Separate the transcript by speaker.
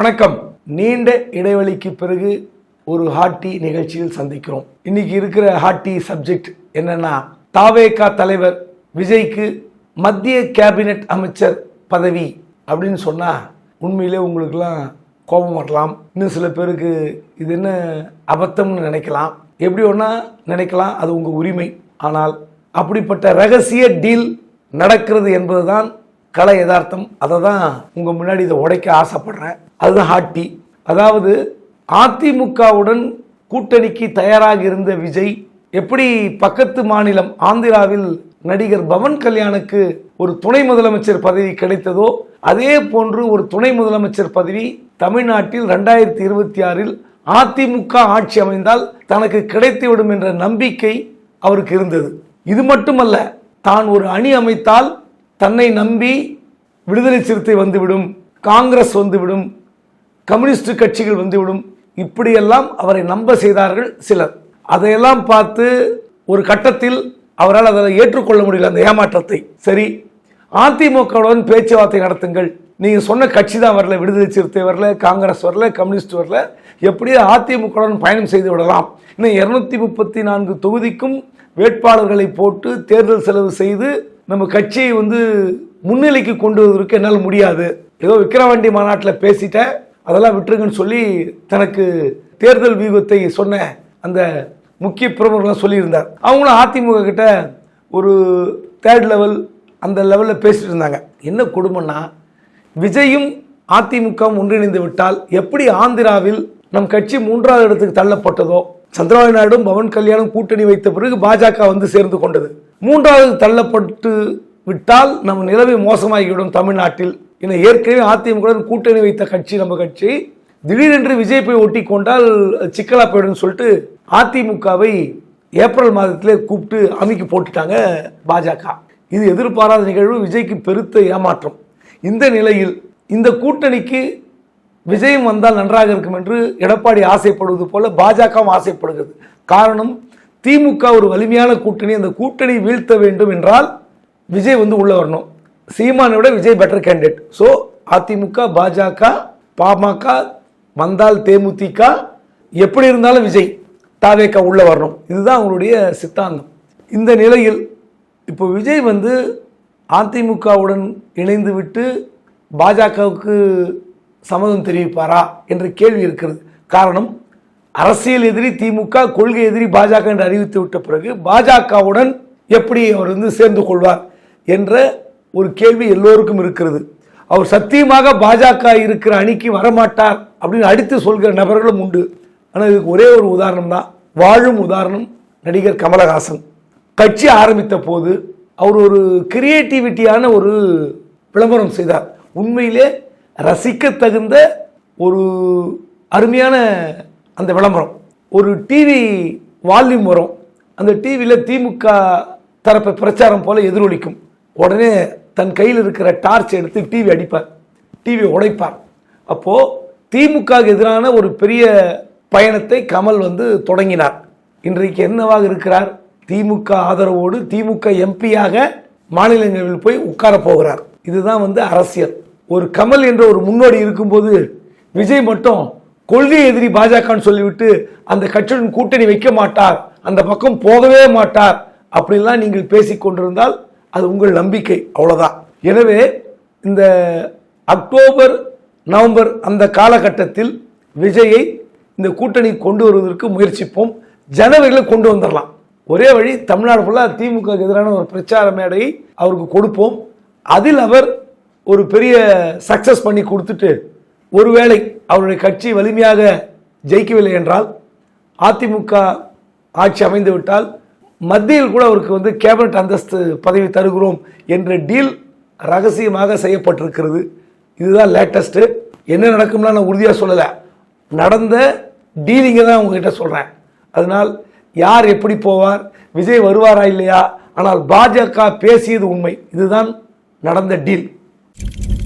Speaker 1: வணக்கம். நீண்ட இடைவெளிக்கு பிறகு ஒரு ஹாட்டி நிகழ்ச்சியில் சந்திக்கிறோம். இன்னைக்கு இருக்கிற ஹாட்டி சப்ஜெக்ட் என்னன்னா தாவேகா தலைவர் விஜய்க்கு மத்திய கேபினெட் அமைச்சர் பதவி அப்படின்னு சொன்னா உண்மையிலே உங்களுக்கெல்லாம் கோபம் வரலாம். இன்னும் சில பேருக்கு இது என்ன அபத்தம்னு நினைக்கலாம். எப்படி ஒன்றா நினைக்கலாம் அது உங்கள் உரிமை. ஆனால் அப்படிப்பட்ட ரகசிய டீல் நடக்கிறது என்பதுதான் கலை யதார்த்தம் அதை தான் உங்கள் முன்னாடி இதை உடைக்க ஆசைப்படுறேன். அதுதான் ஹாட்டி அதாவது அதிமுகவுடன் கூட்டணிக்கு தயாராக இருந்த விஜய் எப்படி பக்கத்து மாநிலம் ஆந்திராவில் நடிகர் பவன் கல்யாணுக்கு ஒரு துணை முதலமைச்சர் பதவி கிடைத்ததோ அதே போன்று ஒரு துணை முதலமைச்சர் பதவி தமிழ்நாட்டில் ரெண்டாயிரத்தி இருபத்தி ஆறில் அதிமுக ஆட்சி அமைந்தால் தனக்கு கிடைத்துவிடும் என்ற நம்பிக்கை அவருக்கு இருந்தது. இது மட்டுமல்ல தான் ஒரு அணி அமைத்தால் தன்னை நம்பி விடுதலை சிறுத்தை வந்துவிடும் காங்கிரஸ் வந்துவிடும் கம்யூனிஸ்ட் கட்சிகள் வந்துவிடும் இப்படியெல்லாம் அவரை நம்ப செய்தார்கள் சிலர். அதையெல்லாம் பார்த்து ஒரு கட்டத்தில் அவரால் அதை ஏற்றுக்கொள்ள முடியல அந்த ஏமாற்றத்தை. சரி அதிமுகவுடன் பேச்சுவார்த்தை நடத்துங்கள். நீங்கள் சொன்ன கட்சி தான் வரல விடுதலை சிறுத்தை வரல காங்கிரஸ் வரல கம்யூனிஸ்ட் வரல. எப்படியோ அதிமுகவுடன் பயணம் செய்து விடலாம். இன்னும் இருநூத்தி முப்பத்தி நான்கு தொகுதிக்கும் வேட்பாளர்களை போட்டு தேர்தல் செலவு செய்து நம்ம கட்சியை வந்து முன்னிலைக்கு கொண்டு வருவதற்கு என்னால் முடியாது. ஏதோ விக்கிரவாண்டி மாநாட்டில் பேசிட்டேன். அதெல்லாம் விட்டுருங்கன்னு சொல்லி தனக்கு தேர்தல் வியூகத்தை சொன்ன அந்த முக்கிய பிரமுகர்லாம் சொல்லியிருந்தார். அவங்களும் அதிமுக கிட்ட ஒரு தேர்ட் லெவல் அந்த லெவலில் பேசிட்டு இருந்தாங்க. என்ன கொடுமைன்னா விஜயும் அதிமுகவும் ஒன்றிணைந்து விட்டால் எப்படி ஆந்திராவில் நம் கட்சி மூன்றாவது இடத்துக்கு தள்ளப்பட்டதோ சந்திரபாபு நாயுடும் பவன் கல்யாணம் கூட்டணி வைத்த பிறகு பாஜக வந்து சேர்ந்து கொண்டது. மூன்றாவது தள்ளப்பட்டு விட்டால் நம் நிலவை மோசமாகிவிடும் தமிழ்நாட்டில். என ஏற்கனவே அதிமுக கூட்டணி வைத்த கட்சி நம்ம கட்சி. திடீரென்று விஜய் போய் ஒட்டி கொண்டால் சிக்கலா போயிடும் சொல்லிட்டு அதிமுகவை ஏப்ரல் மாதத்திலே கூப்பிட்டு அமைக்கு போட்டுட்டாங்க பாஜக. இது எதிர்பாராத நிகழ்வு விஜய்க்கு பெருத்த ஏமாற்றம். இந்த நிலையில் இந்த கூட்டணிக்கு விஜயம் வந்தால் நன்றாக இருக்கும் என்று எடப்பாடி ஆசைப்படுவது போல பாஜகவும் ஆசைப்படுகிறது. காரணம் திமுக ஒரு வலிமையான கூட்டணி அந்த கூட்டணி வீழ்த்த வேண்டும் என்றால் விஜய் வந்து உள்ளே வரணும். சீமானை விட Vijay better candidate so AIADMK BJP PMK வந்தால் தேமுதிக எப்படி இருந்தாலும் விஜய் தாவேக்கா உள்ள வரணும். இதுதான் அவங்களுடைய சித்தாந்தம். இந்த நிலையில் இப்போ விஜய் வந்து அதிமுகவுடன் இணைந்து விட்டு பாஜகவுக்கு சம்மதம் தெரிவிப்பாரா என்ற கேள்வி இருக்கிறது. காரணம் அரசியல் எதிரி திமுக கொள்கை எதிரி பாஜக என்று அறிவித்து விட்ட பிறகு பாஜகவுடன் எப்படி அவர் வந்து சேர்ந்து கொள்வார் என்ற ஒரு கேள்வி எல்லோருக்கும் இருக்கிறது. அவர் சத்தியமாக பாஜக இருக்கிற அணிக்கு வரமாட்டார் அப்படின்னு அடித்து சொல்கிற நபர்களும் உண்டு. ஆனால் இதுக்கு ஒரே ஒரு உதாரணம் தான். வாழும் உதாரணம் நடிகர் கமலஹாசன். கட்சி ஆரம்பித்த போது அவர் ஒரு கிரியேட்டிவிட்டியான ஒரு விளம்பரம் செய்தார். உண்மையிலே ரசிக்க தகுந்த ஒரு அருமையான அந்த விளம்பரம். ஒரு டிவி வால்யூம் வரும். அந்த டிவியில் திமுக தரப்பு பிரச்சாரம் போல எதிரொலிக்கும். உடனே தன் கையில் இருக்கிற டார்ச் எடுத்து டிவி அடிப்பார். டிவி உடைப்பார். அப்போது திமுக எதிரான ஒரு பெரிய பயணத்தை கமல் வந்து தொடங்கினார். இன்றைக்கு என்னவாக இருக்கிறார்? திமுக ஆதரவோடு திமுக எம்பியாக மாநிலங்களில் போய் உட்கார போகிறார். இதுதான் வந்து அரசியல். ஒரு கமல் என்ற ஒரு முன்னோடி இருக்கும்போது விஜய் மட்டும் கொள்கை எதிரி பாஜகன்னு சொல்லிவிட்டு அந்த கட்சியுடன் கூட்டணி வைக்க மாட்டார் அந்த பக்கம் போகவே மாட்டார் அப்படின்லாம் நீங்கள் பேசி கொண்டிருந்தால் அது உங்கள் நம்பிக்கை அவ்வளோதான் எனவே இந்த அக்டோபர் நவம்பர் அந்த காலகட்டத்தில் விஜயை இந்த கூட்டணி கொண்டு வருவதற்கு முயற்சிப்போம். ஜனவரியில் கொண்டு வந்துடலாம் ஒரே வழி தமிழ்நாடு ஃபுல்லாக திமுக எதிரான ஒரு பிரச்சார மேடையை அவருக்கு கொடுப்போம். அதில் அவர் ஒரு பெரிய சக்சஸ் பண்ணி கொடுத்துட்டு ஒருவேளை அவருடைய கட்சி வலிமையாக ஜெயிக்கவில்லை என்றால் அதிமுக ஆட்சி அமைந்து விட்டால் மத்தியில் கூட அவருக்கு வந்து கேபினட் அந்தஸ்து பதவி தருகிறோம் என்ற டீல் ரகசியமாக செய்யப்பட்டிருக்கிறது. இதுதான் லேட்டஸ்ட்டு என்ன நடக்கும்னா நான் உறுதியாக சொல்லலை. நடந்த டீலிங்கை தான் உங்ககிட்ட சொல்கிறேன் அதனால் யார் எப்படி போவார் விஜய் வருவாரா இல்லையா? ஆனால் பாஜக பேசியது உண்மை. இதுதான் நடந்த டீல் Thank you.